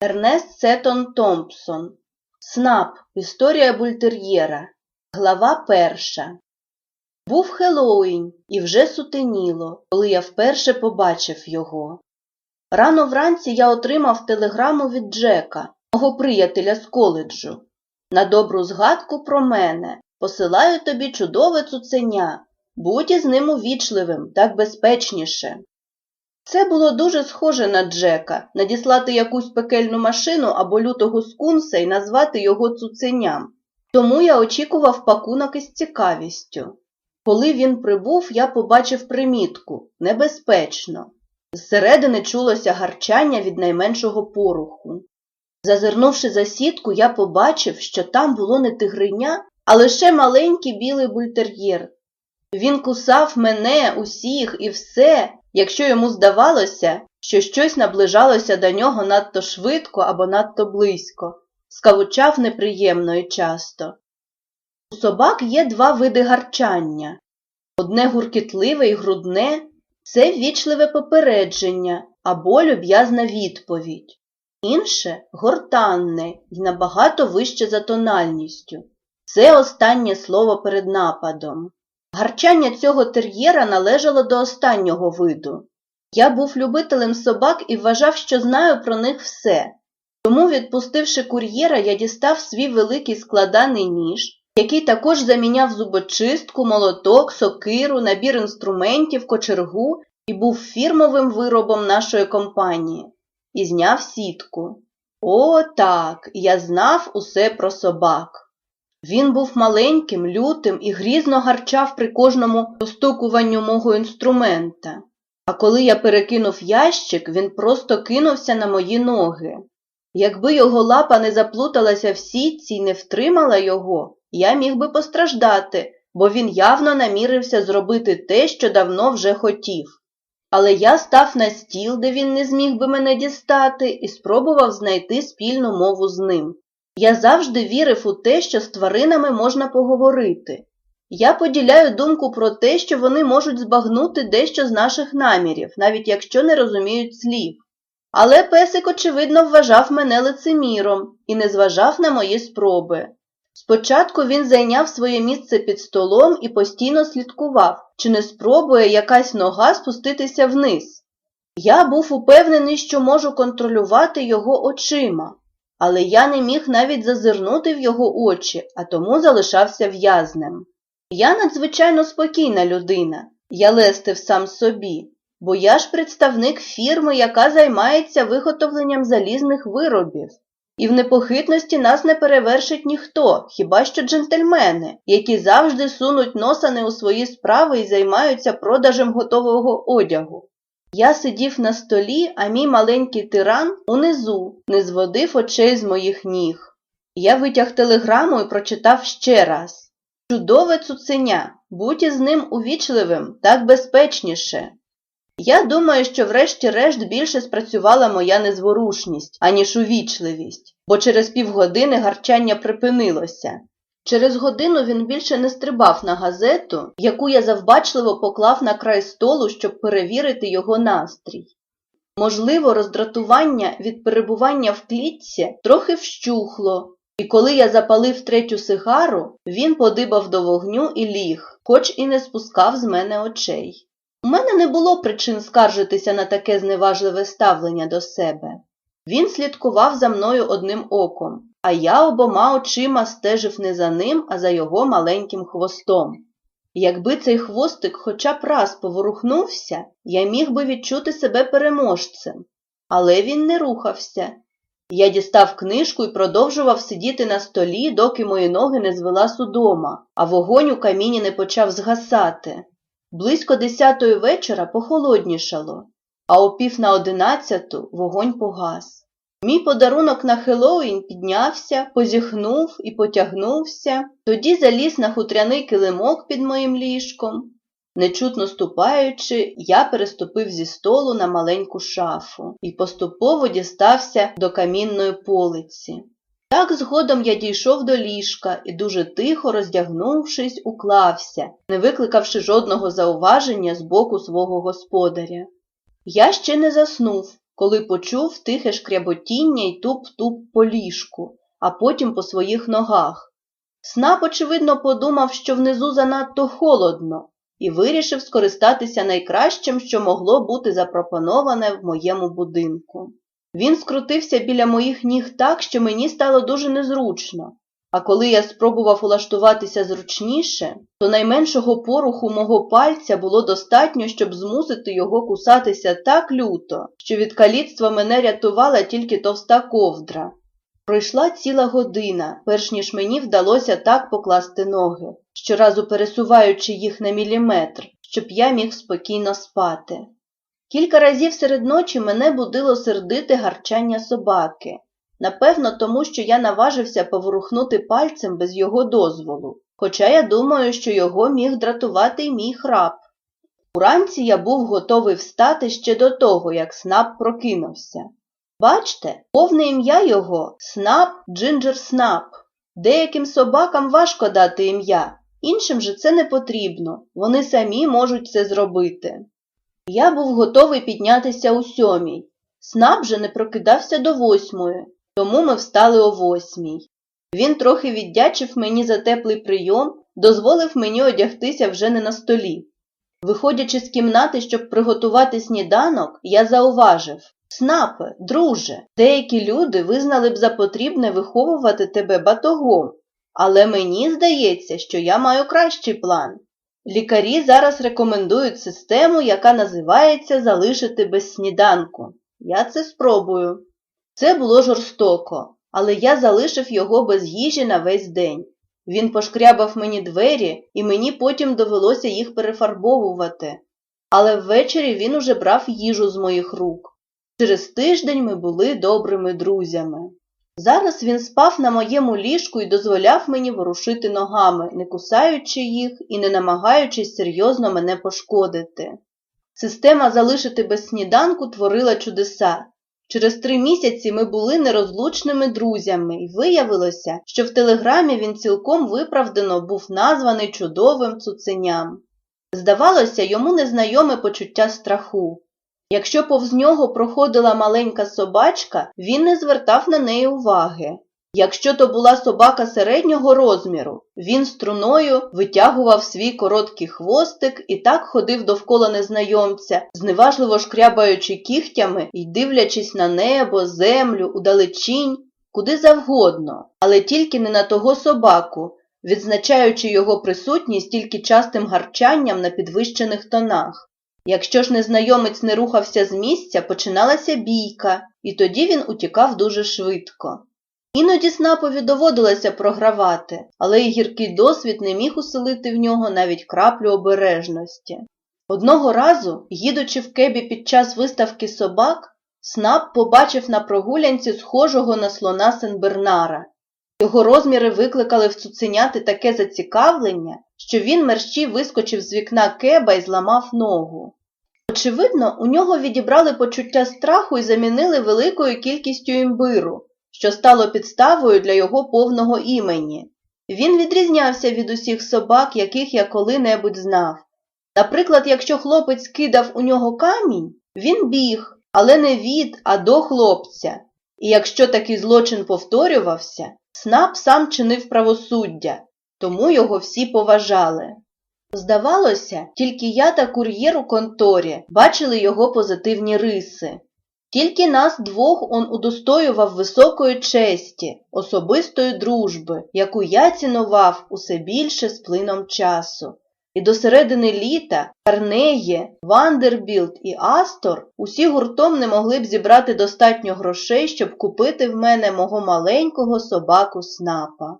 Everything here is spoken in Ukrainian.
Ернест Сеттон Томпсон. СНАП. Історія бультер'єра. Глава перша. Був Хеллоуін, і вже сутеніло, коли я вперше побачив його. Рано вранці я отримав телеграму від Джека, мого приятеля з коледжу. На добру згадку про мене посилаю тобі чудове цуценя. Будь із ним увічливим, так безпечніше. Це було дуже схоже на Джека надіслати якусь пекельну машину або лютого скунса і назвати його цуценям. Тому я очікував пакунок із цікавістю. Коли він прибув, я побачив примітку небезпечно. Зсередини чулося гарчання від найменшого поруху. Зазирнувши за сітку, я побачив, що там було не тигриня, а лише маленький білий бультер'єр. Він кусав мене, усіх і все, якщо йому здавалося, що щось наближалося до нього надто швидко або надто близько, скавучав неприємно і часто. У собак є два види гарчання. Одне гуркітливе і грудне це ввічливе попередження або люб'язна відповідь. Інше гортанне і набагато вище за тональністю. Це останнє слово перед нападом. Гарчання цього тер'єра належало до останнього виду. Я був любителем собак і вважав, що знаю про них все. Тому, відпустивши кур'єра, я дістав свій великий складаний ніж, який також заміняв зубочистку, молоток, сокиру, набір інструментів, кочергу і був фірмовим виробом нашої компанії, і зняв сітку. О, так, я знав усе про собак. Він був маленьким, лютим і грізно гарчав при кожному постукуванню мого інструмента. А коли я перекинув ящик, він просто кинувся на мої ноги. Якби його лапа не заплуталася в сітці й не втримала його, я міг би постраждати, бо він явно намірився зробити те, що давно вже хотів. Але я став на стіл, де він не зміг би мене дістати, і спробував знайти спільну мову з ним. Я завжди вірив у те, що з тваринами можна поговорити. Я поділяю думку про те, що вони можуть збагнути дещо з наших намірів, навіть якщо не розуміють слів. Але песик, очевидно, вважав мене лицеміром і не зважав на мої спроби. Спочатку він зайняв своє місце під столом і постійно слідкував, чи не спробує якась нога спуститися вниз. Я був упевнений, що можу контролювати його очима, але я не міг навіть зазирнути в його очі, а тому залишався в'язнем. Я надзвичайно спокійна людина, я лестив сам собі, бо я ж представник фірми, яка займається виготовленням залізних виробів. І в непохитності нас не перевершить ніхто, хіба що джентльмени, які завжди сунуть носа не у свої справи і займаються продажем готового одягу. Я сидів на столі, а мій маленький тиран унизу не зводив очей з моїх ніг. Я витяг телеграму і прочитав ще раз. Чудове цуценя, будь із ним увічливим, так безпечніше. Я думаю, що врешті-решт більше спрацювала моя незворушність, аніж увічливість, бо через півгодини гарчання припинилося. Через годину він більше не стрибав на газету, яку я завбачливо поклав на край столу, щоб перевірити його настрій. Можливо, роздратування від перебування в клітці трохи вщухло, і коли я запалив третю сигару, він подибав до вогню і ліг, хоч і не спускав з мене очей. У мене не було причин скаржитися на таке зневажливе ставлення до себе. Він слідкував за мною одним оком, а я обома очима стежив не за ним, а за його маленьким хвостом. Якби цей хвостик хоча б раз поворухнувся, я міг би відчути себе переможцем. Але він не рухався. Я дістав книжку і продовжував сидіти на столі, доки мої ноги не звела судома, а вогонь у каміні не почав згасати. Близько десятої вечора похолоднішало, а о пів на одинадцяту вогонь погас. Мій подарунок на Хеллоуін піднявся, позіхнув і потягнувся, тоді заліз на хутряний килимок під моїм ліжком. Нечутно ступаючи, я переступив зі столу на маленьку шафу і поступово дістався до камінної полиці. Так згодом я дійшов до ліжка і, дуже тихо роздягнувшись, уклався, не викликавши жодного зауваження з боку свого господаря. Я ще не заснув, коли почув тихе шкряботіння й туп-туп по ліжку, а потім по своїх ногах. Снап, очевидно, подумав, що внизу занадто холодно, і вирішив скористатися найкращим, що могло бути запропоноване в моєму будинку. Він скрутився біля моїх ніг так, що мені стало дуже незручно, а коли я спробував улаштуватися зручніше, то найменшого поруху мого пальця було достатньо, щоб змусити його кусатися так люто, що від каліцтва мене рятувала тільки товста ковдра. Пройшла ціла година, перш ніж мені вдалося так покласти ноги, щоразу пересуваючи їх на міліметр, щоб я міг спокійно спати. Кілька разів серед ночі мене будило сердите гарчання собаки, напевно, тому що я наважився поворухнути пальцем без його дозволу, хоча я думаю, що його міг дратувати й мій храп. Уранці я був готовий встати ще до того, як Снап прокинувся. Бачте, повне ім'я його Снап Джинджер Снап. Деяким собакам важко дати ім'я, іншим же це не потрібно, вони самі можуть це зробити. Я був готовий піднятися у сьомій. Снап же не прокидався до восьмої, тому ми встали о восьмій. Він трохи віддячив мені за теплий прийом, дозволив мені одягтися вже не на столі. Виходячи з кімнати, щоб приготувати сніданок, я зауважив Снапе, друже, деякі люди визнали б за потрібне виховувати тебе батогом, але мені здається, що я маю кращий план. Лікарі зараз рекомендують систему, яка називається залишити без сніданку. Я це спробую. Це було жорстоко, але я залишив його без їжі на весь день. Він пошкрябав мені двері, і мені потім довелося їх перефарбовувати. Але ввечері він уже брав їжу з моїх рук. Через тиждень ми були добрими друзями. Зараз він спав на моєму ліжку і дозволяв мені ворушити ногами, не кусаючи їх і не намагаючись серйозно мене пошкодити. Система залишити без сніданку творила чудеса. Через три місяці ми були нерозлучними друзями, і виявилося, що в телеграмі він цілком виправдано був названий чудовим цуценям. Здавалося, йому незнайоме почуття страху. Якщо повз нього проходила маленька собачка, він не звертав на неї уваги. Якщо то була собака середнього розміру, він струною витягував свій короткий хвостик і так ходив довкола незнайомця, зневажливо шкрябаючи кігтями і дивлячись на небо, землю, удалечінь, куди завгодно, але тільки не на того собаку, відзначаючи його присутність тільки частим гарчанням на підвищених тонах. Якщо ж незнайомець не рухався з місця, починалася бійка, і тоді він утікав дуже швидко. Іноді Снапові доводилося програвати, але й гіркий досвід не міг уселити в нього навіть краплю обережності. Одного разу, їдучи в кебі під час виставки собак, Снап побачив на прогулянці схожого на слона Сенбернара. Його розміри викликали в цуценяти таке зацікавлення, що він мерщій вискочив з вікна кеба і зламав ногу. Очевидно, у нього відібрали почуття страху і замінили великою кількістю імбиру, що стало підставою для його повного імені. Він відрізнявся від усіх собак, яких я коли-небудь знав. Наприклад, якщо хлопець кидав у нього камінь, він біг, але не від, а до хлопця. І якщо такий злочин повторювався, Снап сам чинив правосуддя, тому його всі поважали. Здавалося, тільки я та кур'єр у конторі бачили його позитивні риси. Тільки нас двох он удостоював високої честі, особистої дружби, яку я цінував усе більше з плином часу. І до середини літа Карнеє, Вандербілд і Астор усі гуртом не могли б зібрати достатньо грошей, щоб купити в мене мого маленького собаку снапа.